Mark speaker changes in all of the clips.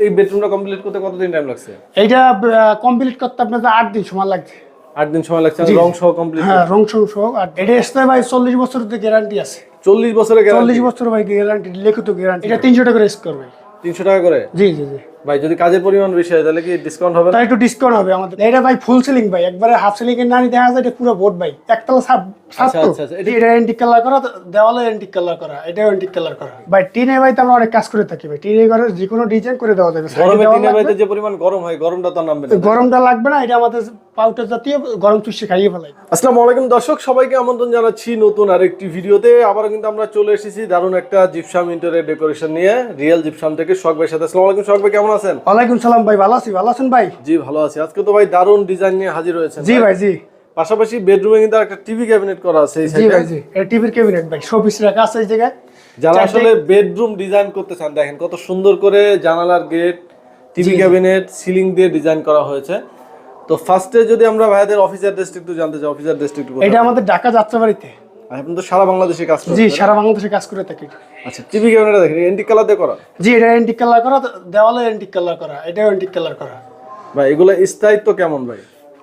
Speaker 1: এই বেডরুমটা কমপ্লিট করতে কতদিন টাইম লাগছে?
Speaker 2: এইটা কমপ্লিট করতে আপনার আট দিন সময় লাগছে।
Speaker 1: আট দিন সময় লাগছে রং সহ কমপ্লিট
Speaker 2: হ্যাঁ রং সহ সহ আর এটা এসতে ভাই চল্লিশ বছর গ্যারান্টি আছে।
Speaker 1: চল্লিশ বছরের
Speaker 2: চল্লিশ বছর ভাই গ্যারান্টি লিখিত গ্যারান্টি এটা তিনশো টাকা স্কোর করবে
Speaker 1: তিনশো টাকা করে?
Speaker 2: জি জি জি।
Speaker 1: ভাই যদি কাজের পরিমাণ বেশি হয় তাহলে কি ডিসকাউন্ট হবে
Speaker 2: তাই একটু ডিসকাউন্ট হবে আমাদের। এটা ভাই ফুল সিলিং ভাই একবারে হাফ সিলিং এর নানি দেখা যায় এটা পুরো বোর্ড ভাই একতলা
Speaker 1: আচ্ছা, আচ্ছা, আচ্ছা, এটা-
Speaker 2: অ্যান্টিক কালার করা দেওয়ালে অ্যান্টিক কালার করা এটাও অ্যান্টিক কালার করা। ভাই টিনে ভাই তো আমরা অনেক কাজ করে থাকি ভাই টিনে ঘরে যে কোনো ডিজাইন করে দেওয়া যাবে।
Speaker 1: গরমে
Speaker 2: লাগবে।
Speaker 1: বাড়িতে যে পরিমাণ গরম হয় গরমটা তো নামবে না।
Speaker 2: গরমটা লাগবে না এটা আমাদের পাউডার জাতীয় গরম চুষে খাইয়ে ফেলাই।
Speaker 1: আসসালামু আলাইকুম দর্শক সবাইকে আমন্ত্রণ জানাচ্ছি নতুন আরেকটি ভিডিওতে। আবার কিন্তু আমরা চলে এসেছি দারুণ একটা জিপসাম ইন্টারিয়র ডেকোরেশন নিয়ে রিয়েল জিপসাম থেকে শখ ভাইয়ের সাথে। আসসালামু আলাইকুম শখ ভাই কেমন আছেন?
Speaker 2: ওয়ালাইকুম সালাম ভাই ভালো আছি ভালো আছেন ভাই?
Speaker 1: জি ভালো আছি। আজকে তো ভাই দারুণ ডিজাইন নিয়ে হাজির হয়েছেন
Speaker 2: জি ভাই। জি।
Speaker 1: পাশাপাশি বেডরুমে কিন্তু একটা টিভি ক্যাবিনেট করা আছে
Speaker 2: জি ভাই জি। এটা টিভির ক্যাবিনেট ভাই শোপিস রাখা আছে এই জায়গায়।
Speaker 1: যারা আসলে বেডরুম ডিজাইন করতে চান দেখেন কত সুন্দর করে জানালার গেট টিভি ক্যাবিনেট সিলিং দিয়ে ডিজাইন করা হয়েছে। তো ফার্স্টে যদি আমরা ভাইদের অফিস অ্যাড্রেসটা একটু জানতে চাই অফিস অ্যাড্রেসটা একটু
Speaker 2: এটা আমাদের ঢাকা যাত্রাবাড়িতে।
Speaker 1: আপনি তো সারা বাংলাদেশে কাজ করেন
Speaker 2: জি সারা বাংলাদেশে কাজ করে থাকি।
Speaker 1: আচ্ছা টিভি ক্যাবিনেটটা দেখেন এন্টিক কালার দিয়ে করা?
Speaker 2: জি এটা অ্যান্টিক কালার করা দেওয়ালে অ্যান্টিক কালার করা এটাও অ্যান্টিক কালার করা।
Speaker 1: ভাই এগুলো স্থায়িত্ব কেমন ভাই?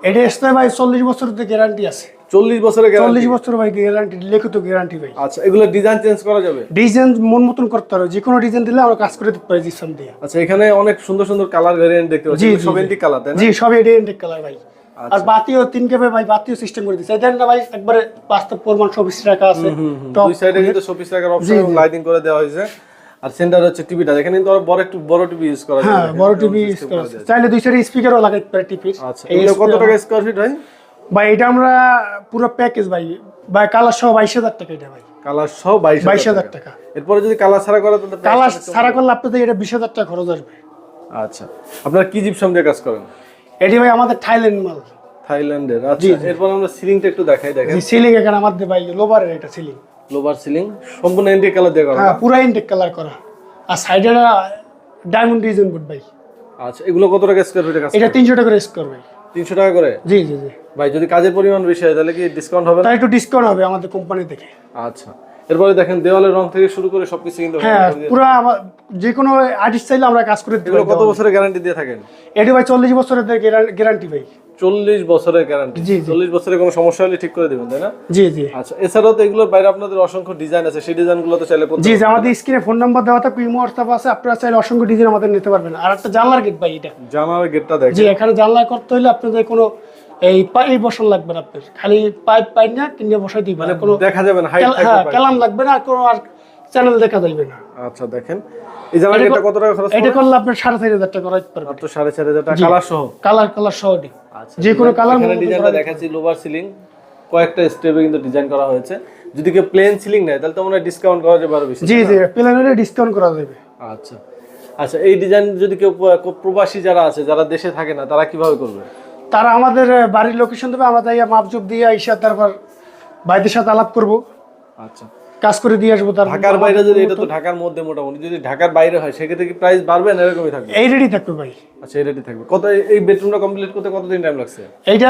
Speaker 2: এটা এসতে ভাই চল্লিশ বছর গ্যারান্টি আছে।
Speaker 1: চল্লিশ বছরের গ্যারান্টি
Speaker 2: চল্লিশ বছর ভাই গ্যারান্টি লিখিত গ্যারান্টি ভাই।
Speaker 1: আচ্ছা এগুলো ডিজাইন চেঞ্জ করা যাবে?
Speaker 2: ডিজাইন মন মতন করতে হবে যে কোনো ডিজাইন দিলে আমরা কাজ করে দিতে পারি জিপসাম দিয়ে।
Speaker 1: আচ্ছা এখানে অনেক সুন্দর সুন্দর কালার ভেরিয়েন্ট দেখতে পাচ্ছি সব। এন্টিক কালার তাই না?
Speaker 2: জি সব এটা অ্যান্টিক কালার ভাই। আর বাতিও তিন কেবে ভাই বাতিও সিস্টেম করে দিচ্ছে এদের না ভাই একবারে বাস্তব প্রমাণ রাখা আছে।
Speaker 1: দুই সাইডে কিন্তু শোপিস রাখার অপশন লাইটিং করে দেওয়া হয়েছে। আর সেন্টার হচ্ছে টিভিটা এখানে কিন্তু বড় একটু বড় টিভি ইউজ করা
Speaker 2: হ্যাঁ বড় টিভি ইউজ করা আছে। চাইলে দুই সাইডে স্পিকারও লাগাইতে পারে টিভির
Speaker 1: আচ্ছা এগুলো কত টাকা স্কোয়ার ফিট হয়
Speaker 2: ভাই? এটা আমরা পুরো প্যাকেজ ভাই। ভাই কালার সহ বাইশ হাজার টাকা এটা ভাই।
Speaker 1: কালার সহ বাইশ
Speaker 2: বাইশ হাজার টাকা।
Speaker 1: এরপরে যদি কালার ছাড়া করে তাহলে
Speaker 2: কালার সারা করলে আপনাদের এটা বিশ হাজার টাকা খরচ আসবে।
Speaker 1: আচ্ছা। আপনারা কি জিপসাম দিয়ে কাজ করেন?
Speaker 2: এটি ভাই আমাদের থাইল্যান্ড মাল।
Speaker 1: থাইল্যান্ডের আচ্ছা। এরপর আমরা সিলিংটা একটু দেখাই দেখেন।
Speaker 2: সিলিং এখানে আমাদের ভাই লোবারের এটা সিলিং।
Speaker 1: লোভার সিলিং সম্পূর্ণ এন্টিক কালার দিয়ে করা।
Speaker 2: হ্যাঁ পুরো ইনটেক কালার করা। আর সাইডে ডায়মন্ড ডিজাইন বোর্ড ভাই।
Speaker 1: আচ্ছা এগুলো কত টাকা স্কোয়ার ফিটে কাজ
Speaker 2: এটা তিনশো টাকা স্কোয়ার ভাই।
Speaker 1: তিনশো টাকা করে?
Speaker 2: জি জি জি।
Speaker 1: ভাই যদি কাজের পরিমাণ বেশি হয় তাহলে কি ডিসকাউন্ট হবে না?
Speaker 2: তাই একটু ডিসকাউন্ট হবে আমাদের কোম্পানি থেকে।
Speaker 1: আচ্ছা। এরপরে দেখেন দেওয়ালের রং থেকে শুরু করে সবকিছু কিন্তু
Speaker 2: হ্যাঁ পুরো যে কোনো আর্টিস্ট চাইলে আমরা কাজ করে পারি
Speaker 1: কত বছরের গ্যারান্টি দিয়ে থাকেন?
Speaker 2: এটি ভাই চল্লিশ বছরের গ্যারান্টি ভাই।
Speaker 1: চল্লিশ বছরের গ্যারান্টি। চল্লিশ বছরের কোনো সমস্যা হলে ঠিক করে দেবেন তাই না?
Speaker 2: জি জি।
Speaker 1: আচ্ছা এছাড়াও তো এগুলোর বাইরে আপনাদের অসংখ্য ডিজাইন আছে সেই ডিজাইনগুলো তো চাইলে
Speaker 2: জি জি আমাদের স্ক্রিনে ফোন নাম্বার দেওয়া থাকে পিমো হোয়াটসঅ্যাপ আছে আপনারা চাইলে অসংখ্য ডিজাইন আমাদের নিতে পারবেন। আর একটা জানলার গেট ভাই এটা।
Speaker 1: জানার গেটটা দেখেন।
Speaker 2: জি এখানে জানলা করতে হলে আপনাদের কোনো এই পাইপ বসান লাগবে না আপনার। খালি পাইপ পাইপ না কিনে বসাই দিবেন।
Speaker 1: মানে
Speaker 2: কোনো
Speaker 1: দেখা যাবে না
Speaker 2: হ্যাঁ কেলাম লাগবে না কোনো আর চ্যানেল দেখা যাবে না।
Speaker 1: আচ্ছা দেখেন। এই গেটটা কত টাকা খরচ
Speaker 2: এটা করলে চার হাজার টাকা রাখতে পারবেন
Speaker 1: মাত্র সাড়ে চার টাকা। কালার সহ?
Speaker 2: কালার কালার সহটি
Speaker 1: আচ্ছা
Speaker 2: যে কোনো কালার
Speaker 1: এখানে ডিজাইনটা দেখাচ্ছি লোভার সিলিং কয়েকটা স্টেপে কিন্তু ডিজাইন করা হয়েছে। যদি কেউ প্লেন সিলিং নেয় তাহলে তো মনে হয় ডিসকাউন্ট করা যাবে আরও বেশি
Speaker 2: জি জি প্লেনারে ডিসকাউন্ট করা যাবে।
Speaker 1: আচ্ছা। আচ্ছা এই ডিজাইন যদি কেউ প্রবাসী যারা আছে যারা দেশে থাকে না তারা কীভাবে করবে?
Speaker 2: তারা আমাদের বাড়ির লোকেশন দেবে আমরা যাই মাপজুপ দিয়ে আইসা তারপর ভাইদের সাথে আলাপ করব।
Speaker 1: আচ্ছা।
Speaker 2: কাজ করে দিয়ে আসব তার
Speaker 1: ঢাকার বাইরে যদি এটা তো ঢাকার মধ্যে মোটামুটি যদি ঢাকার বাইরে হয় সেক্ষেত্রে কি প্রাইস বাড়বে না এরকমই থাকবে?
Speaker 2: এই রেডি থাকবে ভাই।
Speaker 1: আচ্ছা এই রেডি থাকবে। কত এই বেডরুমটা কমপ্লিট করতে কতদিন টাইম লাগছে?
Speaker 2: এইটা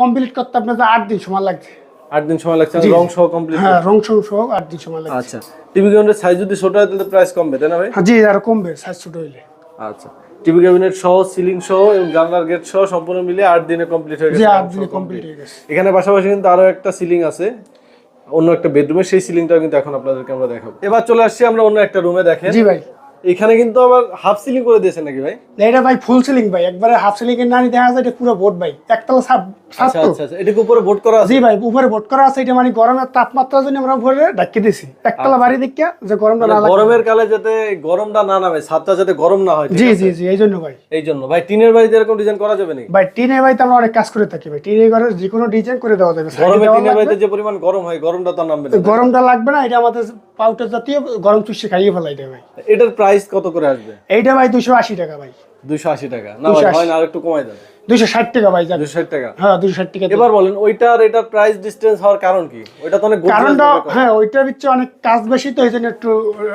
Speaker 2: কমপ্লিট করতে আপনাদের আট দিন সময় লাগছে।
Speaker 1: আট দিন সময় লাগছে রং সহ কমপ্লিট
Speaker 2: হ্যাঁ রং সং সহ আট দিন সময় লাগছে।
Speaker 1: আচ্ছা। টিভি ক্যাবিনেট সাইজ যদি ছোট হয় তাহলে প্রাইস কমবে তাই না ভাই?
Speaker 2: হ্যাঁ জি আর কমবে সাইজ ছোট হইলে।
Speaker 1: আচ্ছা। টিভি ক্যাবিনেট সহ সিলিং সহ এবং জানলার গেট সহ সম্পূর্ণ মিলে আট দিনে কমপ্লিট হয়ে গেছে
Speaker 2: আট দিনে কমপ্লিট হয়ে গেছে।
Speaker 1: এখানে পাশাপাশি কিন্তু আরও একটা সিলিং আছে অন্য একটা বেডরুমে। সেই সিলিংটাও কিন্তু এখন আপনাদেরকে আমরা দেখাবো। এবার চলে আসছি আমরা অন্য একটা রুমে দেখেন।
Speaker 2: জি ভাই।
Speaker 1: এখানে কিন্তু আমার হাফ সিলিং করে দিয়েছেন নাকি ভাই?
Speaker 2: না, এটা ভাই ফুল সিলিং ভাই। একবারে হাফ সিলিং এর নানি দেখা যায় এটা পুরো বোর্ড ভাই। একতলা সাব সাত
Speaker 1: আচ্ছা আচ্ছা আচ্ছা। এটাকে উপরে ভোট করা আছে?
Speaker 2: জি ভাই উপরে বোর্ড করা আছে। এটা মানে গরমের তাপমাত্রার জন্য আমরা উপরে ডাকি দিছি একতলা বাড়ি দেখিয়া যে গরমটা না
Speaker 1: মানে
Speaker 2: লাগে
Speaker 1: গরমের কালে যাতে গরমটা না নামে ছাদটা যাতে গরম না হয়
Speaker 2: জি জি জি এই জন্য ভাই।
Speaker 1: এই জন্য। ভাই টিনের বাড়িতে এরকম ডিজাইন করা যাবে নাকি?
Speaker 2: ভাই টিনে ভাই তো আমরা অনেক কাজ করে থাকি ভাই। টিনে ঘরে যে কোনো ডিজাইন করে দেওয়া যাবে। Side এ
Speaker 1: গরমে টিনের বাড়িতে যে পরিমাণ গরম হয় গরমটা তো নামবে না
Speaker 2: গরমটা লাগবে না এটা আমাদের পাউডার জাতীয় গরম চুষে খাইয়ে ফেলাই দেয় ভাই।
Speaker 1: এটার প্রাইস কত করে আসবে?
Speaker 2: এইটা ভাই দুশো আশি টাকা ভাই।
Speaker 1: দুইশো আশি টাকা। না ভাই হয় না আর একটু কমাই দেন।
Speaker 2: দুশো ষাট টাকা ভাই যাবে
Speaker 1: দুশো ষাট টাকা।
Speaker 2: হ্যাঁ দুশো ষাট টাকা
Speaker 1: এবার বলেন ওইটার এটার প্রাইস ডিসটেন্স হওয়ার কারণ কি? ওইটা তো অনেক
Speaker 2: কারণটা হ্যাঁ ওইটার ভিতরে অনেক কাজ বেশি তো এই জন্য একটু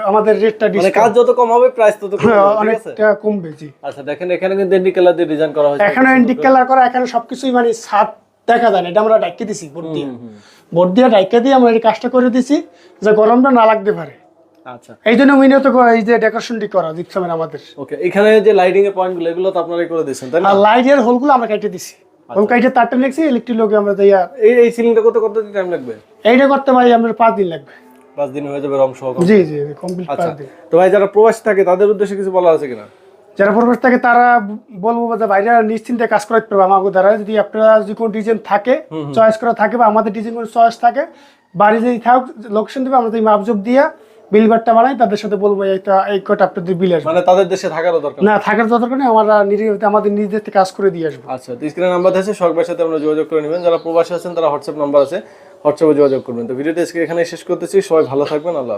Speaker 2: আমাদের রেটটা
Speaker 1: মানে কাজ যত কম হবে প্রাইস তত কম হবে, ঠিক আছে?
Speaker 2: অনেকটা কমবে জি।
Speaker 1: আচ্ছা দেখেন এখানে কিন্তু এন্টি কালার দিয়ে ডিজাইন করা হয়েছে।
Speaker 2: এখানে এন্টিক কালার করা এখানে সবকিছুই মানে সাত দেখা যায় না এটা আমরা ডাইকে দিছি বোর্ড দিয়ে বোর্ড দিয়ে ডাইকে দিয়ে আমরা এই কাজটা করে দিছি যে গরমটা না লাগতে পারে।
Speaker 1: আচ্ছা।
Speaker 2: এই জন্য মিনিয়ত এই যে ডেকোরেশনটি করা জিপসামের আমাদের।
Speaker 1: ওকে এখানে যে লাইটিং এর পয়েন্টগুলো এগুলো তো আপনারাই করে দিয়েছেন তাই না?
Speaker 2: আর লাইটের হোলগুলো আমরা কেটে দিছি। হোল কেটে তারটা লিখছি ইলেকট্রিক লোকে আমরা দিয়া
Speaker 1: এই এই সিলিংটা করতে কত দিন টাইম লাগবে?
Speaker 2: এইটা করতে পারি আমরা পাঁচ দিন লাগবে।
Speaker 1: পাঁচ দিন হয়ে যাবে রং সহ
Speaker 2: জি জি কমপ্লিট
Speaker 1: আচ্ছা।
Speaker 2: পাঁচ দিন।
Speaker 1: তো ভাই যারা প্রবাসী থাকে তাদের উদ্দেশ্যে কিছু বলার আছে কিনা?
Speaker 2: যারা পরিবেশ থাকে তারা বলব যে বাইরে নিশ্চিন্তে কাজ করতে পারবে দ্বারা যদি আপনারা যদি কোনো ডিজাইন থাকে চয়েস করা থাকে বা আমাদের ডিজাইন কোনো চয়েস থাকে বাড়ি যদি থাক লোকেশন দেবে আমরা যদি মাপজব দিয়ে বিলবারটা বানাই তাদের সাথে বলব এইটা এই কটা আপনাদের বিল আসবে।
Speaker 1: মানে তাদের দেশে থাকারও দরকার
Speaker 2: না থাকার দরকার নেই আমরা নিরীহ আমাদের নিজেদের থেকে কাজ করে দিয়ে আসব।
Speaker 1: আচ্ছা তো স্ক্রিনে নাম্বার আছে সবার সাথে আমরা যোগাযোগ করে নেবেন। যারা প্রবাসী আছেন তারা হোয়াটসঅ্যাপ নাম্বার আছে হোয়াটসঅ্যাপে যোগাযোগ করবেন। তো ভিডিওটা আজকে এখানে শেষ করতেছি সবাই ভালো থাকবেন আল্লাহ।